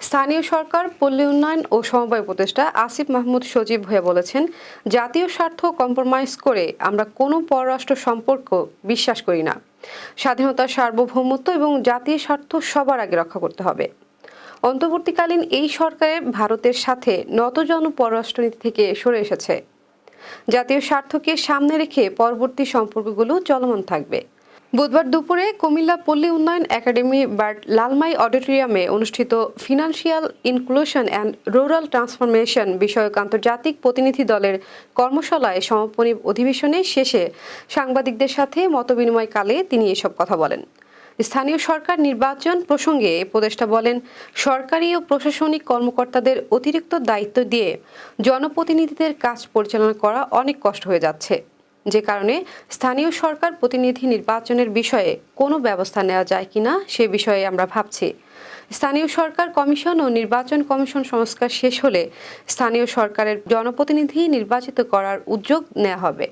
স্থানীয় সরকার, পল্লী উন্নয়ন ও সমবায় উপদেষ্টা আসিফ মাহমুদ সজীব হয়ে বলেছেন, জাতীয় স্বার্থ কম্প্রোমাইজ করে আমরা কোনো পররাষ্ট্র সম্পর্ক বিশ্বাস করি না। স্বাধীনতা, সার্বভৌমত্ব এবং জাতীয় স্বার্থ সবার আগে রক্ষা করতে হবে। অন্তর্বর্তীকালীন এই সরকারের ভারতের সাথে নতজন পররাষ্ট্রনীতি থেকে সরে এসেছে। জাতীয় স্বার্থকে সামনে রেখে পরবর্তী সম্পর্কগুলো চলমান থাকবে। বুধবার দুপুরে কুমিল্লা পল্লী উন্নয়ন একাডেমি বার্ড লালমাই অডিটোরিয়ামে অনুষ্ঠিত financial inclusion and rural transformation বিষয়ক আন্তর্জাতিক প্রতিনিধি দলের কর্মশালায় সমাপনী অধিবেশনে শেষে সাংবাদিকদের সাথে মতবিনিময়কালে তিনি এসব কথা বলেন। স্থানীয় সরকার নির্বাচন প্রসঙ্গে উপদেষ্টা বলেন, সরকারি ও প্রশাসনিক কর্মকর্তাদের অতিরিক্ত দায়িত্ব দিয়ে জনপ্রতিনিধিদের কাজ পরিচালনা করা অনেক কষ্ট হয়ে যাচ্ছে। যে কারণে স্থানীয় সরকার প্রতিনিধি নির্বাচনের বিষয়ে কোনো ব্যবস্থা নেওয়া যায় কিনা সে বিষয়ে আমরা ভাবছি। স্থানীয় সরকার কমিশন ও নির্বাচন কমিশন সংস্কার শেষ হলে স্থানীয় সরকারের জনপ্রতিনিধি নির্বাচিত করার উদ্যোগ নেওয়া হবে।